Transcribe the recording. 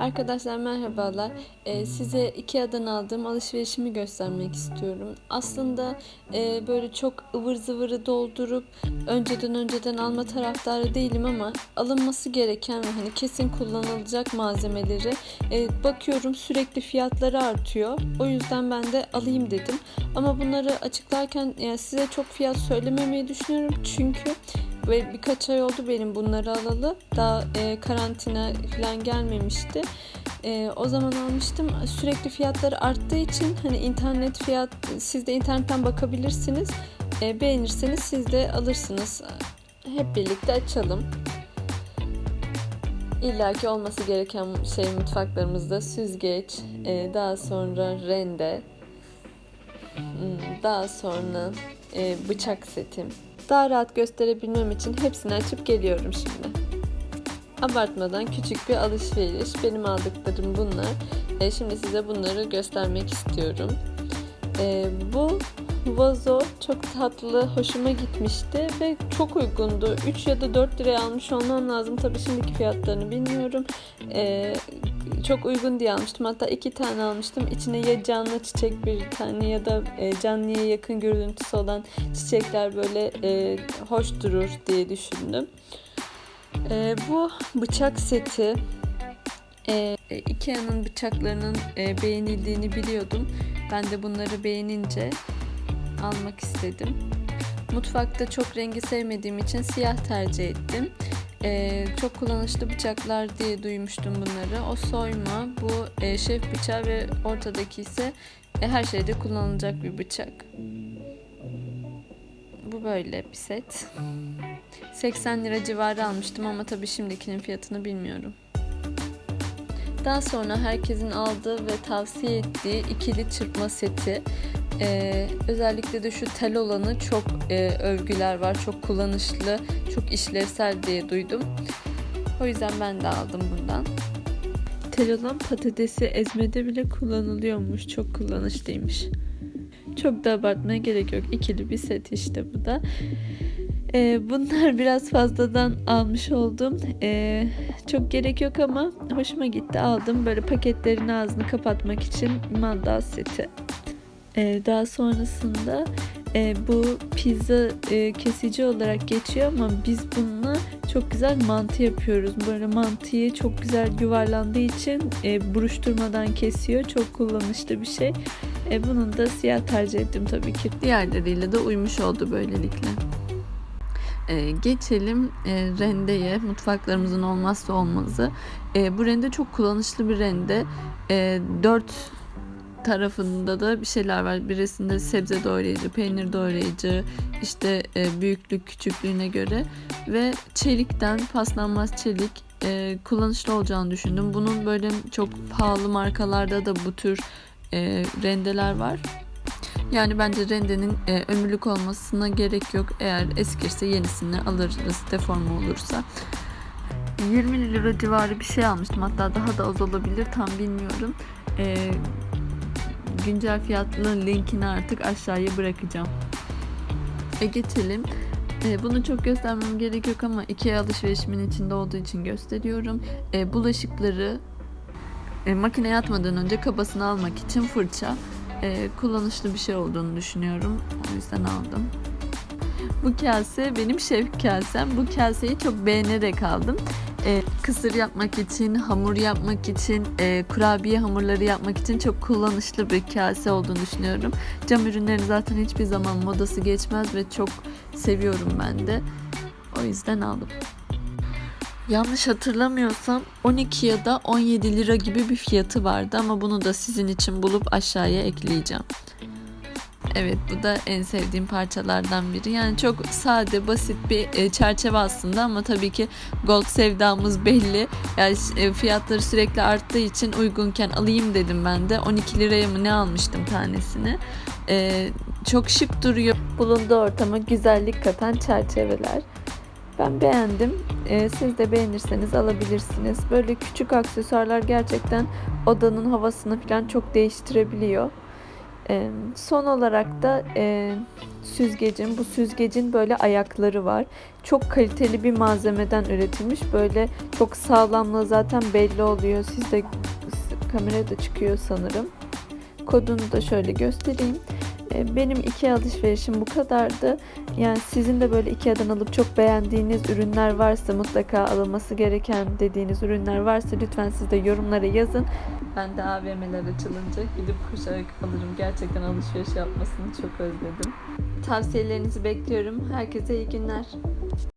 Arkadaşlar merhabalar. Ee, size Ikea'dan aldığım alışverişimi göstermek istiyorum. Aslında e, böyle çok ıvır zıvırı doldurup önceden önceden alma taraftarı değilim ama alınması gereken ve hani kesin kullanılacak malzemeleri e, bakıyorum sürekli fiyatları artıyor. O yüzden ben de alayım dedim. Ama bunları açıklarken yani size çok fiyat söylememeyi düşünüyorum çünkü ve birkaç ay oldu benim bunları alalı. Daha e, karantina falan gelmemişti. E, o zaman almıştım. Sürekli fiyatları arttığı için hani internet fiyat siz de internetten bakabilirsiniz. E, beğenirseniz siz de alırsınız. Hep birlikte açalım. İlla ki olması gereken şey mutfaklarımızda süzgeç, e, daha sonra rende, hmm, daha sonra e, bıçak setim. Daha rahat gösterebilmem için hepsini açıp geliyorum şimdi. Abartmadan küçük bir alışveriş. Benim aldıklarım bunlar. E, şimdi size bunları göstermek istiyorum. E, bu vazo çok tatlı, hoşuma gitmişti ve çok uygundu. 3 ya da 4 liraya almış olmam lazım. Tabii şimdiki fiyatlarını bilmiyorum. E, çok uygun diye almıştım. Hatta iki tane almıştım. İçine ya canlı çiçek bir tane ya da e, canlıya yakın görüntüsü olan çiçekler böyle e, hoş durur diye düşündüm. E, bu bıçak seti e, Ikea'nın bıçaklarının e, beğenildiğini biliyordum. Ben de bunları beğenince almak istedim. Mutfakta çok rengi sevmediğim için siyah tercih ettim. Ee, çok kullanışlı bıçaklar diye duymuştum bunları. O soyma, bu e, şef bıçağı ve ortadaki ise e, her şeyde kullanılacak bir bıçak. Bu böyle bir set. 80 lira civarı almıştım ama tabii şimdikinin fiyatını bilmiyorum. Daha sonra herkesin aldığı ve tavsiye ettiği ikili çırpma seti. Ee, özellikle de şu tel olanı çok e, övgüler var. Çok kullanışlı, çok işlevsel diye duydum. O yüzden ben de aldım bundan. Tel olan patatesi ezmede bile kullanılıyormuş. Çok kullanışlıymış. Çok da abartmaya gerek yok. İkili bir set işte bu da. Ee, bunlar biraz fazladan almış oldum. Ee, çok gerek yok ama hoşuma gitti. Aldım böyle paketlerin ağzını kapatmak için mandal seti. Ee, daha sonrasında e, bu pizza e, kesici olarak geçiyor ama biz bununla çok güzel mantı yapıyoruz. Böyle mantıyı çok güzel yuvarlandığı için e, buruşturmadan kesiyor. Çok kullanışlı bir şey. E, bunun da siyah tercih ettim tabii ki. Diğerleriyle de uymuş oldu böylelikle. E, geçelim e, rendeye, mutfaklarımızın olmazsa olmazı. E, bu rende çok kullanışlı bir rende. E, 4 tarafında da bir şeyler var. Birisinde sebze doğrayıcı, peynir doğrayıcı, işte e, büyüklük küçüklüğüne göre ve çelikten paslanmaz çelik e, kullanışlı olacağını düşündüm. Bunun böyle çok pahalı markalarda da bu tür e, rendeler var. Yani bence rendenin e, ömürlük olmasına gerek yok. Eğer eskirse yenisini alırız deforme olursa. 20 lira civarı bir şey almıştım. Hatta daha da az olabilir tam bilmiyorum. E, güncel fiyatlı linkini artık aşağıya bırakacağım. E geçelim. E, bunu çok göstermem gerek yok ama iki alışverişimin içinde olduğu için gösteriyorum. E, bulaşıkları e, makineye atmadan önce kabasını almak için fırça e, kullanışlı bir şey olduğunu düşünüyorum. O yüzden aldım. Bu kase benim şef kasem. Bu kaseyi çok beğenerek aldım. E, kısır yapmak için, hamur yapmak için, e, kurabiye hamurları yapmak için çok kullanışlı bir kase olduğunu düşünüyorum. Cam ürünleri zaten hiçbir zaman modası geçmez ve çok seviyorum ben de. O yüzden aldım. Yanlış hatırlamıyorsam 12 ya da 17 lira gibi bir fiyatı vardı ama bunu da sizin için bulup aşağıya ekleyeceğim. Evet bu da en sevdiğim parçalardan biri. Yani çok sade, basit bir e, çerçeve aslında ama tabii ki gold sevdamız belli. Yani e, fiyatları sürekli arttığı için uygunken alayım dedim ben de. 12 liraya mı ne almıştım tanesini. E, çok şık duruyor. Bulunduğu ortama güzellik katan çerçeveler. Ben beğendim. Siz de beğenirseniz alabilirsiniz. Böyle küçük aksesuarlar gerçekten odanın havasını falan çok değiştirebiliyor. Ee, son olarak da e, süzgecin, bu süzgecin böyle ayakları var. Çok kaliteli bir malzemeden üretilmiş. Böyle çok sağlamlığı zaten belli oluyor. Sizde kameraya da çıkıyor sanırım. Kodunu da şöyle göstereyim. Ee, Benim iki alışverişim bu kadardı. Yani sizin de böyle Ikea'dan alıp çok beğendiğiniz ürünler varsa mutlaka alınması gereken dediğiniz ürünler varsa lütfen siz de yorumlara yazın. Ben de AVM'ler açılınca gidip koşarak alırım. Gerçekten alışveriş yapmasını çok özledim. Tavsiyelerinizi bekliyorum. Herkese iyi günler.